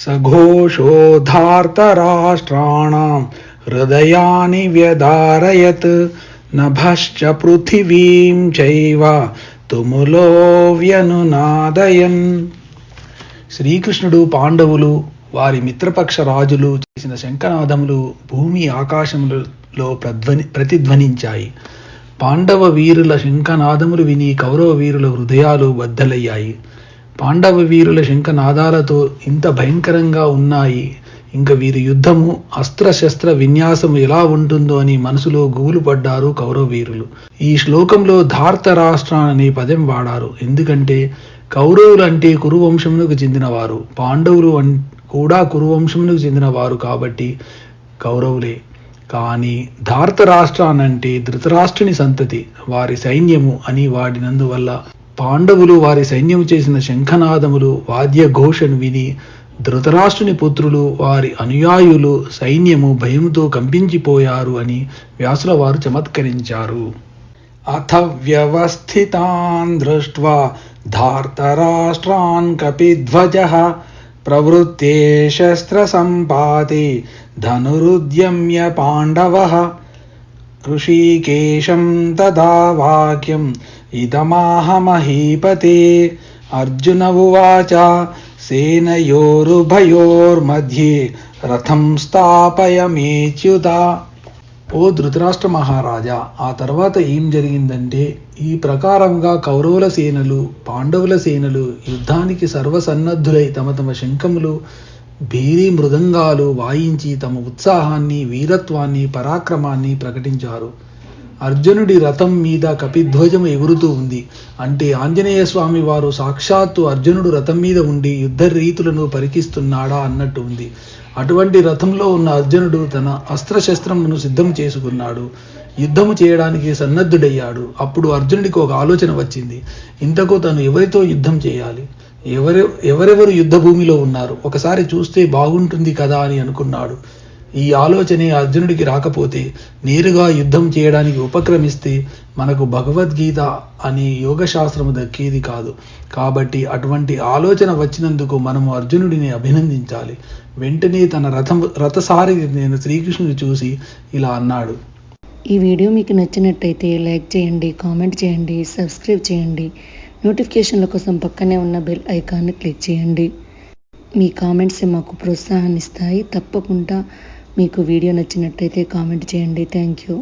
सघोषोधार्तराष्ट्राणां हृदयानि व्यदारयत् नभश्च पृथिवीं चैव तुमुलो व्यनुनादयन् శ్రీకృష్ణుడు పాండవులు వారి మిత్రపక్ష రాజులు చేసిన శంఖనాదములు భూమి ఆకాశములలో ప్రధ్వని ప్రతిధ్వనించాయి పాండవ వీరుల శంఖనాదములు విని కౌరవ వీరుల హృదయాలు బద్దలయ్యాయి పాండవ వీరుల శంఖనాదాలతో ఇంత భయంకరంగా ఉన్నాయి. ఇంకా వీరి యుద్ధము అస్త్రశస్త్ర విన్యాసము ఎలా ఉంటుందో అని మనసులో గుగులు పడ్డారు కౌరవ వీరులు ఈ శ్లోకంలో ధార్త రాష్ట్ర అనే పదం వాడారు. ఎందుకంటే కౌరవులు అంటే కురువంశమునకు చెందినవారు. పాండవులు కూడా కురువంశమునకు చెందినవారు కాబట్టి కౌరవులే. కానీ ధార్త రాష్ట్రానంటే ధృతరాష్ట్రుని సంతతి వారి సైన్యము అని వాడినందువల్ల పాండవులు వారి సైన్యం చేసిన శంఖనాదములు వాద్య ఘోషను విని ధృతరాష్ట్రుని పుత్రులు వారి అనుయాయులు సైన్యము భయముతో కంపించిపోయారు అని వ్యాసుల వారు చమత్కరించారు. అథ వ్యవస్థితాన్ దృష్ట్వా ధార్తరాష్ట్రాన్ కపిధ్వజ ప్రవృత్తే శస్త్రసంపాతే ధనురుద్యమ్య పాండవ ऋषिकेशं तदा वाक्यम् इदमाहमहीपते। अर्जुन उवाच सेनयोरुभयोर्मध्ये రథం స్థాపయమేచ్యుత ఓ ధృతరాష్ట్ర మహారాజా ఆ తర్వాత ఏం జరిగిందంటే ఈ ప్రకారంగా కౌరవుల సేనలు పాండవుల సేనలు యుద్ధానికి సర్వసన్నద్ధులై తమ తమ శంఖములు భేరీ మృదంగాలు వాయించి తమ ఉత్సాహాన్ని వీరత్వాన్ని పరాక్రమాన్ని ప్రకటించారు. అర్జునుడి రథం మీద కపిధ్వజం ఎగురుతూ ఉంది. అంటే ఆంజనేయ స్వామి వారు సాక్షాత్తు అర్జునుడు రథం మీద ఉండి యుద్ధ రీతులను పరికిస్తున్నాడా అన్నట్టు ఉంది. అటువంటి రథంలో ఉన్న అర్జునుడు తన అస్త్రశస్త్రమును సిద్ధం చేసుకున్నాడు. యుద్ధము చేయడానికి సన్నద్ధుడయ్యాడు. అప్పుడు అర్జునుడికి ఒక ఆలోచన వచ్చింది. ఇంతకు తను ఎవరితో యుద్ధం చేయాలి? ఎవరె ఎవరెవరు యుద్ధ భూమిలో ఉన్నారు? ఒకసారి చూస్తే బాగుంటుంది కదా అని అనుకున్నాడు. ఈ ఆలోచనే అర్జునుడికి రాకపోతే నేరుగా యుద్ధం చేయడానికి ఉపక్రమిస్తే మనకు భగవద్గీత అనే యోగశాస్త్రము దక్కేది కాదు. కాబట్టి అటువంటి ఆలోచన వచ్చినందుకు మనము అర్జునుడిని అభినందించాలి. వెంటనే తన రథం రథసారి నేను శ్రీకృష్ణుని చూసి ఇలా అన్నాడు. ఈ వీడియో మీకు నచ్చినట్టయితే లైక్ చేయండి కామెంట్ చేయండి సబ్స్క్రైబ్ చేయండి. నోటిఫికేషన్ల కోసం పక్కనే ఉన్న బెల్ ఐకాన్ని క్లిక్ చేయండి. మీ కామెంట్స్ మాకు ప్రోత్సాహాన్ని ఇస్తాయి తప్పకుండా మీకు వీడియో నచ్చినట్టయితే కామెంట్ చేయండి. Thank you.